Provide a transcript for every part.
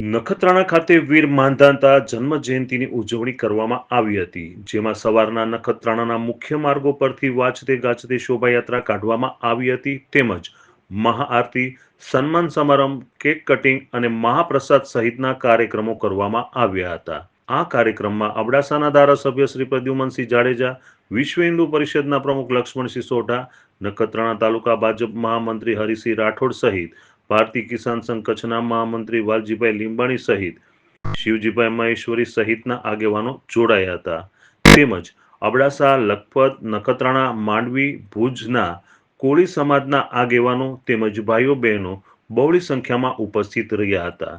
નખત્રાણા ખાતે વીર માંધાતા જન્મ જયંતિની ઉજવણી કરવામાં આવી હતી, જેમાં સવારના નખત્રાણાના મુખ્ય માર્ગો પરથી વાંચતે ગાજતે શોભાયાત્રા કાઢવામાં આવી હતી, તેમજ મહાઆરતી, સન્માન સમારંભ, કેક કટિંગ અને મહાપ્રસાદ સહિતના કાર્યક્રમો કરવામાં આવ્યા હતા. આ કાર્યક્રમમાં અબડાસાના ધારાસભ્ય શ્રી પ્રદ્યુમનસિંહ જાડેજા, વિશ્વ હિન્દુ પરિષદના પ્રમુખ લક્ષ્મણસિંહ સોઢા, નખત્રાણા તાલુકા ભાજપ મહામંત્રી હરિસિંહ રાઠોડ સહિત ભારતીય કિસાન સંઘ કચ્છના મહામંત્રી વાલજીભાઈ લીંબાણી સહિત શિવજીભાઈ મહેશ્વરી સહિતના આગેવાનો જોડાયા હતા. તેમજ અબડાસા, લખપત, નખત્રાણા, માંડવી, ભુજના કોળી સમાજના આગેવાનો તેમજ ભાઈઓ બહેનો બહોળી સંખ્યામાં ઉપસ્થિત રહ્યા હતા.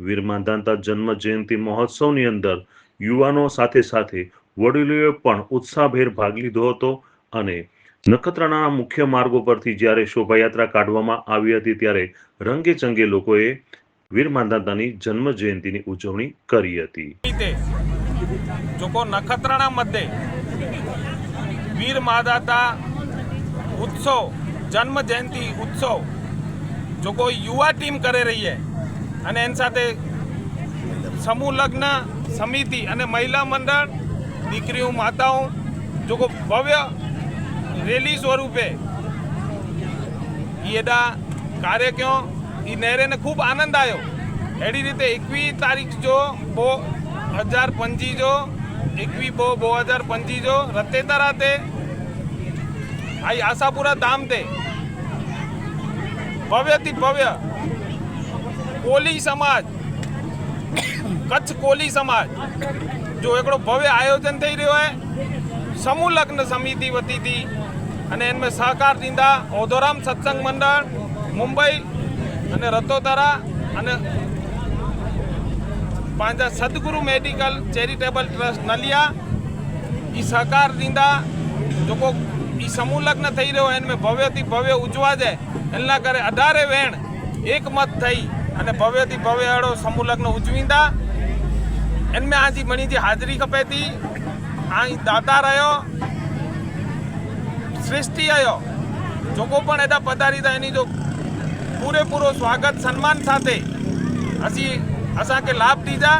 વીર માંધાતા જન્મ જયંતિ મહોત્સવની અંદર યુવાનો સાથે સાથે વડીલોએ પણ ઉત્સાહભેર ભાગ લીધો હતો અને નખત્રાણાના મુખ્ય માર્ગો પરથી જ્યારે શોભાયાત્રા કાઢવામાં આવી હતી ત્યારે રંગેચંગે લોકોએ વીર માંધાતાની જન્મ જયંતિની ઉજવણી કરી હતી. જોકો નખત્રાણા મધ્યે વીર માધાતા ઉત્સવ, જન્મ જયંતિ ઉત્સવ જો કોઈ યુવા ટીમ કરે રહી છે અને એની સાથે સમૂહ લગ્ન, સમિતિ અને મહિલા મંડળ, દીકરીઓ, માતાઓ જો જોકો ભવ્ય રેલી સ્વરૂપે એડા કાર્યક્રમ એ નહેરેને ખૂબ આનંદ આવ્યો એડી રીતે એકવી તારીખ જો બો હજાર પંજી જો, એકવી બો બો હજાર પંજી જો રતે તરાતે આઈ આશાપુરા ધામ તે ભવ્યથી ભવ્ય કોલી સમાજ, કચ્છ કોલી સમાજ, જો એકડો ભવ્ય આયોજન થઈ રહ્યો હોય સમૂહ લગ્ન સમિતિ વતીથી અને એમને સહકાર દીધા ઓધોરામ સત્સંગ મંડળ, મુંબઈ અને રતોતરા અને પાંજા Sadguru medical charitable trust Naliya. એ સહકાર દીધા જોકો એ સમૂહ લગ્ન થઈ રહ્યો એને ભવ્યથી ભવ્ય ઉજવા જાય. એના કરે અઢારે વેણ એકમત થઈ અને ભવ્યથી ભવ્ય એડો સમૂહ લગ્ન ઉજવીંદા. એને આજી મણીજી હાજરી ખપેતી. આ દાતા રહ્યો. શ્રેષ્ઠીય જોકો પણ એદા પધારીતા એની જો પૂરેપૂરો સ્વાગત, સન્માન સાથે. અસી અસાંકે લાભ દીધા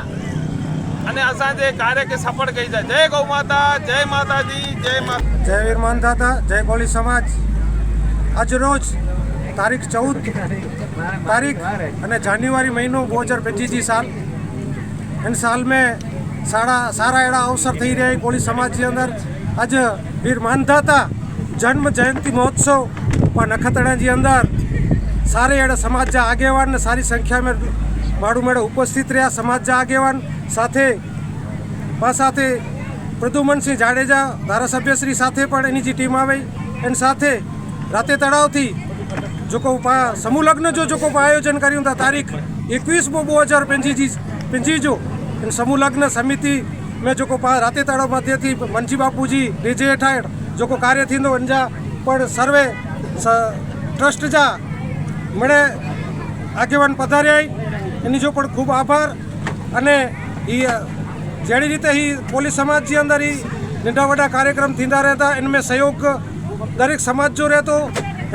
અને અસાંજે કાર્યકે સફળ કહી જાય જય ગૌ માતા, જય માતાજી, જય માતા જય વીર માનધાતા જય કોળી સમાજ. આજરોજ તારીખ ચૌદ તારીખ અને જાન્યુઆરી મહિનો દો હજાર પચીસી સાલ. इन साल में सारा सारा अहिड़ा अवसर थी रहिया कोली समाज जे अंदरि अॼु वीर मानधाता જન્મ જયંતિ મહોત્સવ પણ નખત્રાણાની અંદર સારી એડે સમાજના આગેવાનને સારી સંખ્યામાં માળું મેળે ઉપસ્થિત રહ્યા. સમાજના આગેવાન સાથે સાથે પ્રદ્યુમનસિંહ જાડેજા ધારાસભ્યશ્રી સાથે પણ એની જે ટીમ આવી. એની સાથે રાતે તળાવથી જો કો સમૂહ લગ્ન જો જો કોઈ આયોજન કર્યું હતા તારીખ એકવીસ બો બે હજાર પંચીજી પંચીજો સમૂહ લગ્ન સમિતિ મેં જો કોઈ રાતે તળાવ મધ્યથી મનજી બાપુજી ડીજે હેઠળ जेको कार्य थींदो हुन जा पण सर्वे ट्रस्ट जा मिड़े આગેવાન પધાર્યા એની જો પણ ખૂબ આભાર. અને એ જેડી રીતે એ પોલીસ સમાજની અંદર એ નંઢા વડા કાર્યક્રમ થીંદા રહેતા એનમે સહયોગ દરેક સમાજ જો રહેતો,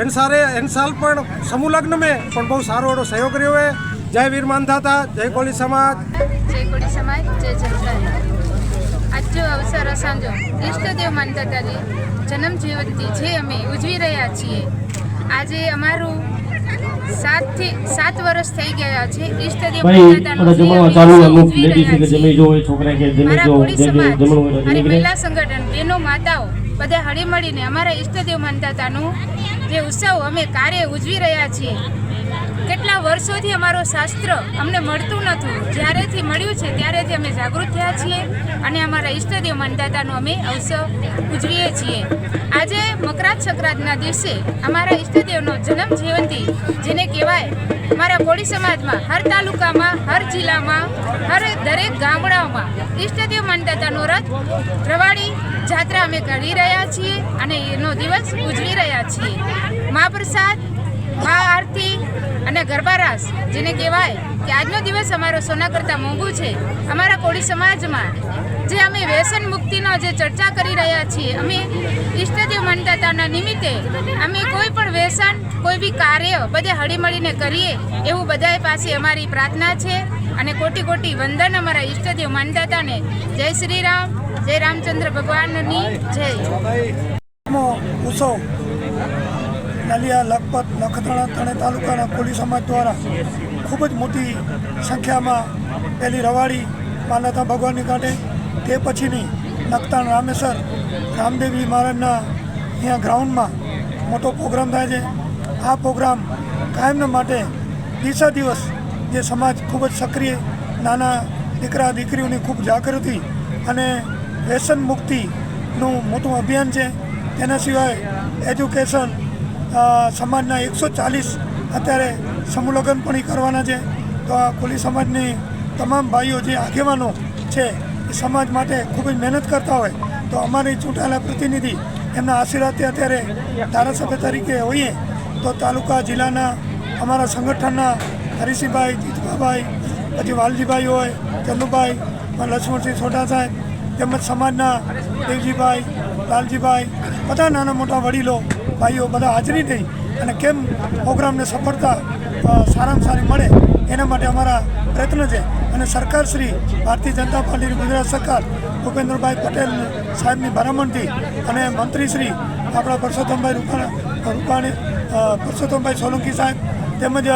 એન સારે, એન સાલ પણ સમૂહ લગ્ન મેં પણ બહુ સારો એવો સહયોગ રહ્યો હે. જય વીર માનધાતા, જય કોળી સમાજ. જય કોળી સમાજ, જય જનતા. આજનો અવસર અસાંજો. ઈષ્ટદેવ માનતાતાજી જન્મ જયંતિ જે અમે ઉજવી રહ્યા છીએ. આજે અમારું સાતથી સાત વર્ષ થઈ ગયા છે ઈષ્ટદેવ અને મહિલા સંગઠન બેનો માતાઓ બધા હળી મળીને અમારા ઈષ્ટદેવ માનતાતાનું જે ઉત્સવ અમે કાર્ય ઉજવી રહ્યા છીએ. કેટલા વર્ષોથી અમારો શાસ્ત્ર અમને મળતું નહોતું. જ્યારેથી મળ્યું છે, ત્યારેથી અમે જાગૃત થયા છીએ અને અમારા ઈષ્ટદેવ માનદાતાનો અમે અવસર ઉજવીએ છીએ. આજે મકરાત સંક્રાંતના દિવસે અમારા ઈષ્ટદેવનો જન્મ જયંતિ, જેને કહેવાય અમારા કોળી સમાજમાં હર તાલુકામાં, હર જિલ્લામાં, હર દરેક ગામડાઓમાં ઈષ્ટદેવ માનદાતાનો રથ, રવાડી, જાત્રા અમે કરી રહ્યા છીએ અને એનો દિવસ ઉજવી રહ્યા છીએ. મહાપ્રસાદ મહા આરતી અને ગરબા રાસ જેને કહેવાય કે આજનો દિવસ અમારો સોના કરતાં મોંઘું છે, અમારા કોળી સમાજમાં જે અમે વ્યસન મુક્તિનો જે ચર્ચા કરી રહ્યા છીએ, અમે ઈષ્ટદેવ મંદતાના નિમિત્તે અમે કોઈ પણ વ્યસન, કોઈ બી કાર્ય બધે હળીમળીને કરીએ, એવું બધાય પાસે અમારી પ્રાર્થના છે અને કોટી કોટી વંદન અમારા ઈષ્ટદેવ માનતાતાને જય શ્રી રામ, જય રામચંદ્ર ભગવાનની જય. ઉત્સવ નલિયા, લખપત, નખત્રાણા ત્રણેય તાલુકાના કોલી સમાજ દ્વારા ખૂબ જ મોટી સંખ્યામાં પહેલી રવાડી માન્યતા ભગવાનની કાંઠે. તે પછીની નખતાણ રામેશ્વર રામદેવી મહારાજના અહીંયા ગ્રાઉન્ડમાં મોટો પ્રોગ્રામ થાય છે. આ પ્રોગ્રામ કાયમના માટે દિવસે દિવસ જે સમાજ ખૂબ જ સક્રિય નાના દીકરા દીકરીઓની ખૂબ જાગૃતિ અને વ્યસન મુક્તિનું મોટું અભિયાન છે. તેના સિવાય એજ્યુકેશન સમાજના એકસો ચાલીસ અત્યારે સમૂહલગ્ન પણ એ કરવાના છે. તો આ કોલી સમાજની તમામ ભાઈઓ જે આગેવાનો છે, એ સમાજ માટે ખૂબ જ મહેનત કરતા હોય. તો અમારી ચૂંટાયેલા પ્રતિનિધિ એમના આશીર્વાદથી અત્યારે ધારાસભ્ય તરીકે હોઈએ, તો તાલુકા, જિલ્લાના અમારા સંગઠનના હરીસિંહભાઈ જીતભાભાઈ પછી વાલજીભાઈ હોય, ચંદુભાઈ લક્ષ્મણસિંહ સોઢા સાહેબ, તેમજ સમાજના દેવજીભાઈ લાલજીભાઈ, બધા નાના મોટા વડીલો, ભાઈઓ બધા હાજરી દઈ અને કેમ પ્રોગ્રામને સફળતા સારામાં સારી મળે એના માટે અમારા પ્રયત્ન છે. અને સરકાર શ્રી, ભારતીય જનતા પાર્ટીની ગુજરાત સરકાર, ભૂપેન્દ્રભાઈ પટેલ સાહેબની ભલામણથી અને મંત્રી શ્રી આપણા પરસોત્તમભાઈ રૂપાણી રૂપાણી પરસોત્તમભાઈ સોલંકી સાહેબ તેમજ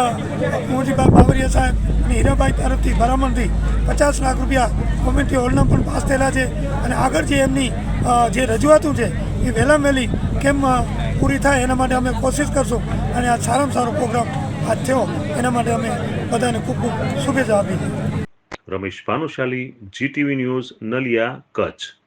કુંવરજીભાઈ બાવરિયા સાહેબ હીરાભાઈ તરફથી ભલામણથી પચાસ લાખ રૂપિયા કોમ્યુનિટી હોલના પણ પાસ થયેલા છે. અને આગળ જે એમની જે રજૂઆતો છે, એ વહેલા વહેલી કેમ પૂરી થાય એના માટે અમે કોશિશ કરશું અને આ સારામાં સારો પ્રોગ્રામ આજ થયો એના માટે અમે બધાને ખૂબ ખૂબ શુભેચ્છા આપી રમેશ ભાનુશાલી જીટીવી ન્યૂઝ નલિયા, કચ્છ.